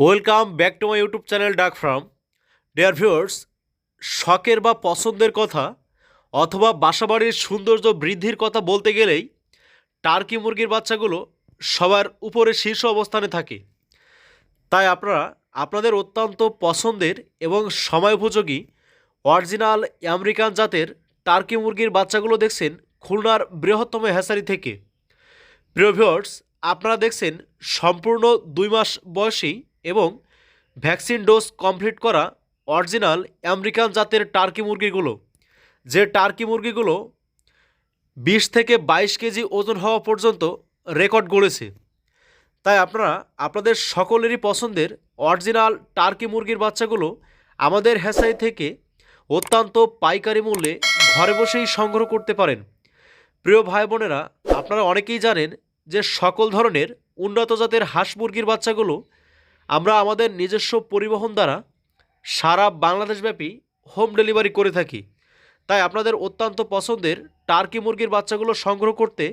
Welcome back to my YouTube channel duck farm. Dear viewers শখের বা পছন্দের কথা অথবা বাসাবাড়ির সৌন্দর্য বৃদ্ধির কথা বলতে গেলেই টার্কি মুরগির বাচ্চাগুলো সবার উপরে শীর্ষ অবস্থানে থাকে। তাই আপনারা আপনাদের অত্যন্ত পছন্দের এবং সময় উপযোগী অরিজিনাল আমেরিকান জাতের টার্কি মুরগির বাচ্চাগুলো দেখছেন খুলনার বৃহত্তম হ্যাসারি থেকে। প্রিয় ভিউয়ার্স আপনারা দেখছেন সম্পূর্ণ দুই মাস বয়সী এবং ভ্যাকসিন ডোজ কমপ্লিট করা অরিজিনাল আমেরিকান জাতের টার্কি মুরগিগুলো। যে টার্কি মুরগিগুলো বিশ থেকে বাইশ কেজি ওজন হওয়া পর্যন্ত রেকর্ড গড়েছে। তাই আপনারা, আপনাদের সকলেরই পছন্দের অরিজিনাল টার্কি মুরগির বাচ্চাগুলো আমাদের হ্যাসারি থেকে অত্যন্ত পাইকারি মূল্যে ঘরে বসেই সংগ্রহ করতে পারেন। প্রিয় ভাই বোনেরা, আপনারা অনেকেই জানেন যে সকল ধরনের উন্নত জাতের হাঁস মুরগির বাচ্চাগুলো আমরা আমাদের নিজস্ব পরিবহন দ্বারা সারা বাংলাদেশব্যাপী হোম ডেলিভারি করে থাকি। তাই আপনাদের অত্যন্ত পছন্দের টার্কি মুরগির বাচ্চাগুলো সংগ্রহ করতে